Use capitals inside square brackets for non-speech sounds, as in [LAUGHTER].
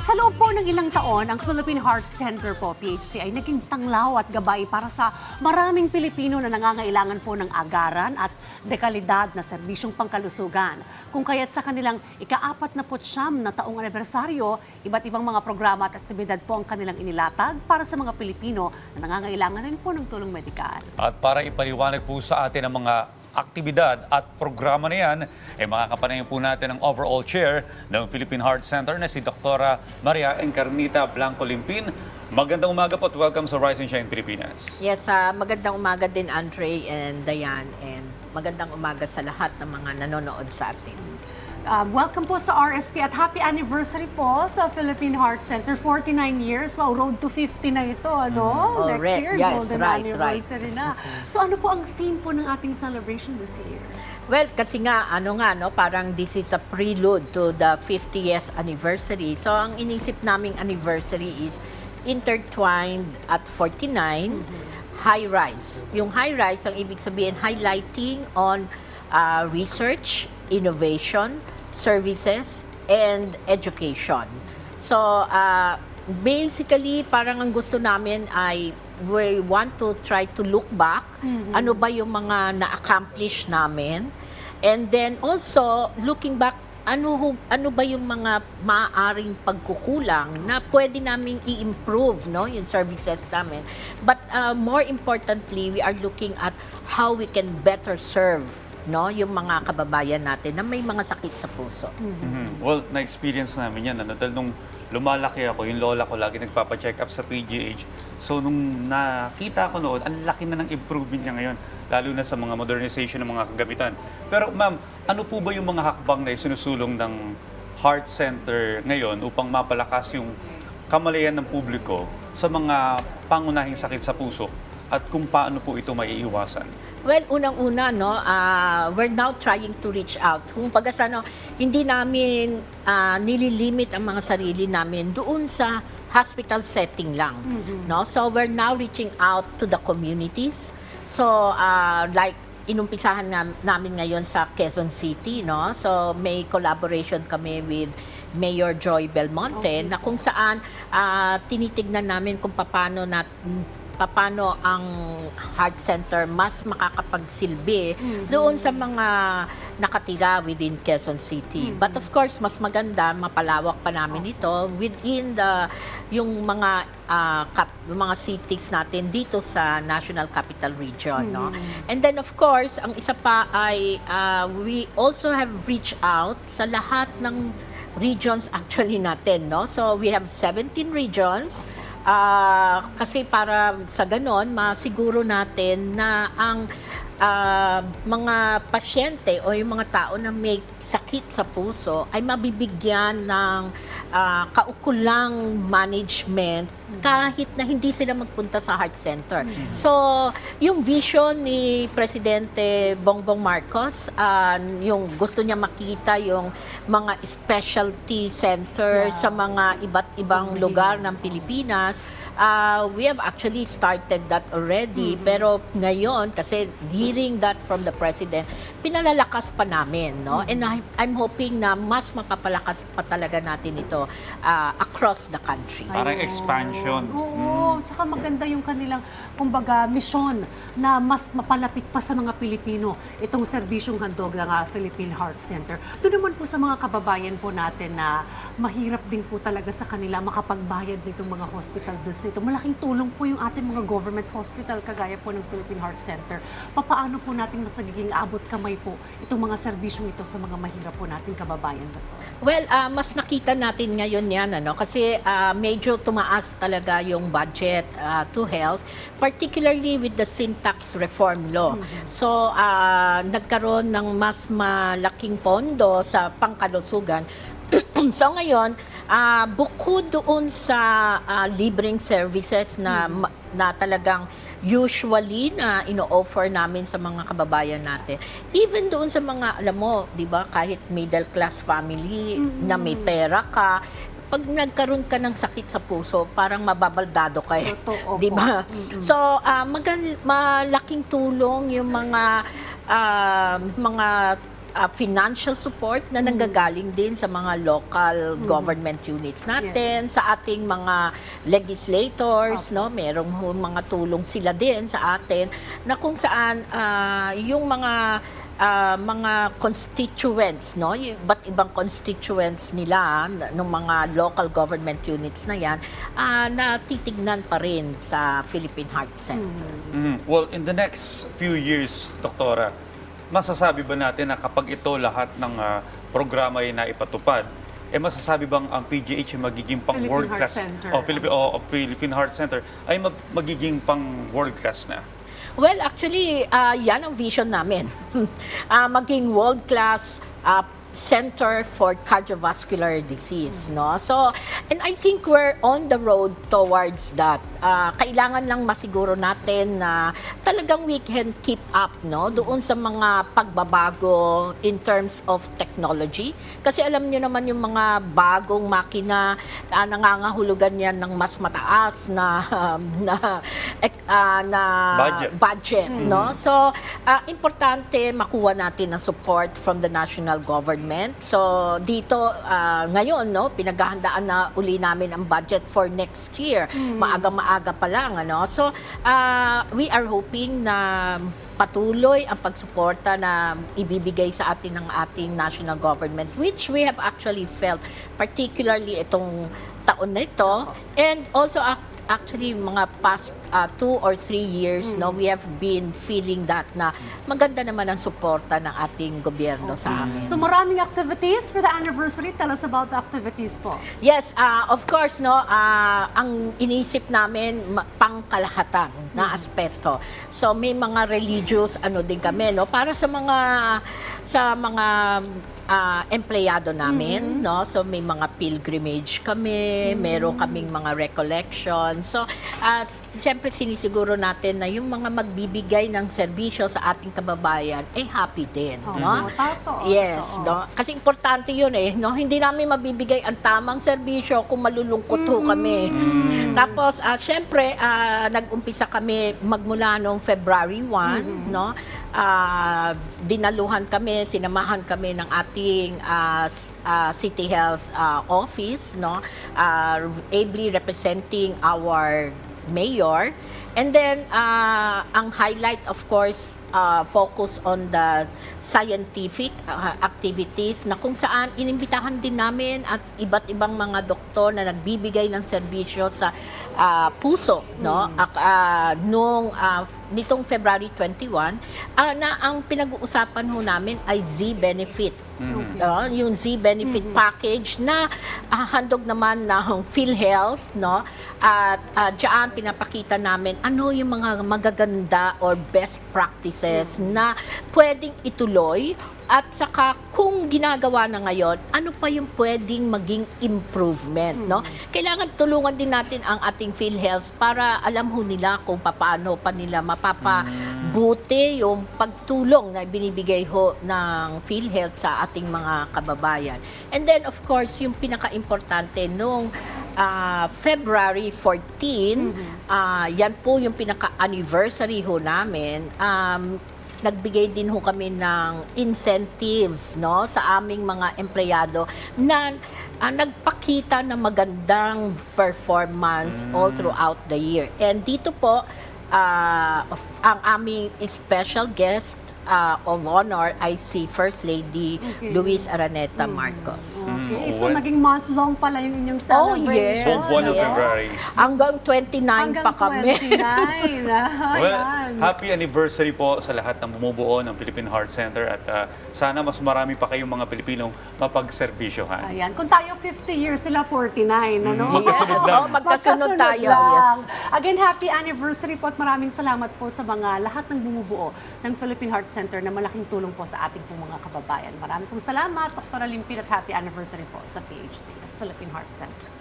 Sa loob po ng ilang taon, ang Philippine Heart Center po, PHC, ay naging tanglaw at gabay para sa maraming Pilipino na nangangailangan po ng agaran at dekalidad na serbisyong pangkalusugan. Kung kaya't sa kanilang ika-apat na putsyam na taong anibersaryo, iba't ibang mga programa at aktibidad po ang kanilang inilatag para sa mga Pilipino na nangangailangan rin po ng tulong medikal. At para ipaliwanag po sa atin ang mga aktibidad at programa na yan, eh makakapanayin po natin ang overall chair ng Philippine Heart Center na si Dr. Maria Encarnita Blanco Limpin. Magandang umaga po at welcome sa Rise and Shine Pilipinas. Yes, ah, magandang umaga din Andre and Diane and magandang umaga sa lahat ng mga nanonood sa atin. Um, welcome po sa RSP at happy anniversary po sa Philippine Heart Center. 49 years. Wow, road to 50 na ito, ano? Next Correct. year, Yes, golden right, anniversary na. So ano po ang theme po ng ating celebration this year? Well, kasi nga, ano nga, no, parang this is a prelude to the 50th anniversary. So, ang inisip naming anniversary is intertwined at 49, high rise. Yung high rise, ang ibig sabihin, highlighting on uh, research, innovation, services, and education. So, uh, basically, parang ang gusto namin ay we want to try to look back. Ano ba yung mga na-accomplish namin? And then also, looking back, ano, ano ba yung mga maaaring pagkukulang na pwede naming i-improve no, yung services namin. But uh, more importantly, we are looking at how we can better serve no, yung mga kababayan natin na may mga sakit sa puso. Mhm. Well, na-experience namin yan. Ano, dahil nung lumalaki ako, yung lola ko lagi nagpapacheck up sa PGH. So nung nakita ko noon, ang laki na ng improvement niya ngayon. Lalo na sa mga modernization ng mga kagamitan. Pero ma'am, ano po ba yung mga hakbang na isinusulong ng Heart Center ngayon upang mapalakas yung kamalayan ng publiko sa mga pangunahing sakit sa puso at kung paano po ito maiiwasan? Well, unang-una, no, ah, we're now trying to reach out. Kung pag ano, hindi namin ah, nililimit ang mga sarili namin doon sa hospital setting lang. No? So, we're now reaching out to the communities. So, ah, like, inumpisahan nga, namin ngayon sa Quezon City, no? So, may collaboration kami with Mayor Joy Belmonte na kung saan ah, tinitignan namin kung paano nat paano ang heart center mas makakapagsilbi doon sa mga nakatira within Quezon City. But of course, mas maganda, mapalawak pa namin ito within the yung mga kap- yung mga cities natin dito sa National Capital Region, no? And then of course, ang isa pa ay ah, we also have reached out sa lahat ng regions actually natin, no? So we have 17 regions Ah, kasi para sa ganon, masiguro natin na ang ah, mga pasyente o yung mga tao na may sakit sa puso ay mabibigyan ng ah, kaukulang management kahit na hindi sila magpunta sa heart center. So, yung vision ni Presidente Bongbong Marcos, ah, yung gusto niya makita yung mga specialty center Yeah. sa mga iba't ibang lugar ng Pilipinas. Uh, we have actually started that already. Pero ngayon, kasi hearing that from the President, pinalalakas pa namin. No? And I, I'm hoping na mas mapapalakas pa talaga natin ito uh, across the country. Parang Ayun. expansion. Oo, tsaka maganda yung kanilang, kumbaga, misyon na mas mapalapit pa sa mga Pilipino itong serbisyong handog ng ah, Philippine Heart Center. Doon naman po sa mga kababayan po natin na mahirap din po talaga sa kanila makapagbayad nitong mga hospital bills nito. Malaking tulong po yung ating mga government hospital kagaya po ng Philippine Heart Center. Papaano po natin mas nagiging abot kamay po itong mga serbisyong ito sa mga mahirap po nating kababayan, Doktor? Well, ah, mas nakita natin ngayon yan, ano, kasi ah, medyo tumaas talaga yung budget ah, to health, particularly with the syntax reform law. So, ah, nagkaroon ng mas malaking pondo sa pangkalusugan. [CLEARS THROAT] [CLEARS THROAT] so, ngayon, ah, bukod doon sa ah, libreng services na, ma- na talagang usually na ino-offer namin sa mga kababayan natin. Even doon sa mga, alam mo, di ba, kahit middle class family na may pera ka, pag nagkaroon ka ng sakit sa puso, parang mababaldado ka eh. Totoo. Di ba? So, ah, magan- malaking tulong yung mga ah, mga ah, financial support na nanggagaling din sa mga local government units natin, sa ating mga legislators, no? Merong mga tulong sila din sa atin na kung saan ah, yung mga ah, mga constituents, no? Yung iba't ibang constituents nila ng mga local government units na yan, ah, na titignan pa rin sa Philippine Heart Center. Mhm. Well, in the next few years, Doktora, masasabi ba natin na kapag ito lahat ng ah, programa ay naipatupad, eh masasabi bang ang PGH ay magiging pang Philippine world Heart class Center. o Philippine, o Philippine Heart Center ay mag- magiging pang world class na? Well, actually, ah, yan ang vision namin. [LAUGHS] Ah, maging world-class ah, center for cardiovascular disease, no? So, and I think we're on the road towards that. Ah, kailangan lang masiguro natin na talagang we can keep up, no? Doon sa mga pagbabago in terms of technology. Kasi alam niyo naman yung mga bagong makina, ah, nangangahulugan yan ng mas mataas na [LAUGHS] na ek- ah, na Budget. budget, no? So, ah, importante makuha natin ang support from the national government. So, dito ah, ngayon, no, pinaghahandaan na uli namin ang budget for next year. Maaga-maaga pa lang, ano? So, ah, we are hoping na patuloy ang pagsuporta na ibibigay sa atin ng ating national government which we have actually felt particularly itong taon na ito and also actually mga past uh, two or three years no we have been feeling that na maganda naman ang suporta ng ating gobyerno sa amin. So maraming activities for the anniversary. Tell us about the activities po. Yes, uh, of course, no, uh, ang inisip namin pangkalahatan na aspeto. So may mga religious ano din kami, no, para sa mga sa mga ah, empleyado namin, no. So may mga pilgrimage kami, meron kaming mga recollection. So at siyempre sinisiguro natin na yung mga magbibigay ng serbisyo sa ating kababayan ay happy din, Oo, no? totoo, Yes, totoo. no? Kasi importante yun eh, no? Hindi namin mabibigay ang tamang serbisyo kung malulungkot ho kami. Tapos, ah, syempre, ah, nag-umpisa kami magmula noong February 1, no? Ah, dinaluhan kami, sinamahan kami ng ating s- ah, City Health ah, Office, no? Ah, ably representing our mayor. And then, ah, ang highlight, of course, ah, focus on the scientific ah, activities na kung saan inimbitahan din namin at iba't ibang mga doktor na nagbibigay ng serbisyo sa ah, puso, no? Ak- ah, nung ah, f- nitong February 21, ah, na ang pinag-uusapan ho namin ay Z-benefit. Okay. No, yung Z benefit package na ah, handog naman ng PhilHealth, no? At uh, diyan pinapakita namin ano yung mga magaganda or best practices na pwedeng ituloy at saka kung ginagawa na ngayon, ano pa yung pwedeng maging improvement, no? Kailangan tulungan din natin ang ating PhilHealth para alam ho nila kung paano pa nila mapapabuti yung pagtulong na binibigay ho ng PhilHealth sa ating mga kababayan. And then of course, yung pinaka-importante nung ah, February 14, ah, yan po yung pinaka-anniversary ho namin. Um, nagbigay din ho kami ng incentives no sa aming mga empleyado na ah, nagpakita ng magandang performance all throughout the year. And dito po of- ang aming special guest ah, of honor ay si First Lady Okay. Luis Araneta Marcos. Okay, Mm, so well- naging month-long pala yung inyong Oh, celebration. yes. So, buwan yes. February. Hanggang 29 Hanggang pa kami. 29. [LAUGHS] Well, Ayan. happy anniversary po sa lahat ng bumubuo ng Philippine Heart Center at ah, sana mas marami pa kayong mga Pilipinong mapagserbisyohan. Ayan. Kung tayo 50 years, sila 49, ano? Magkasunod Yes, lang. oh, magkasunod tayo. Yes. lang. Again, happy anniversary po at maraming salamat po sa mga lahat ng bumubuo ng Philippine Heart Center na malaking tulong po sa ating pong mga kababayan. Maraming pong salamat, Dr. Limpin at happy anniversary po sa PHC at Philippine Heart Center.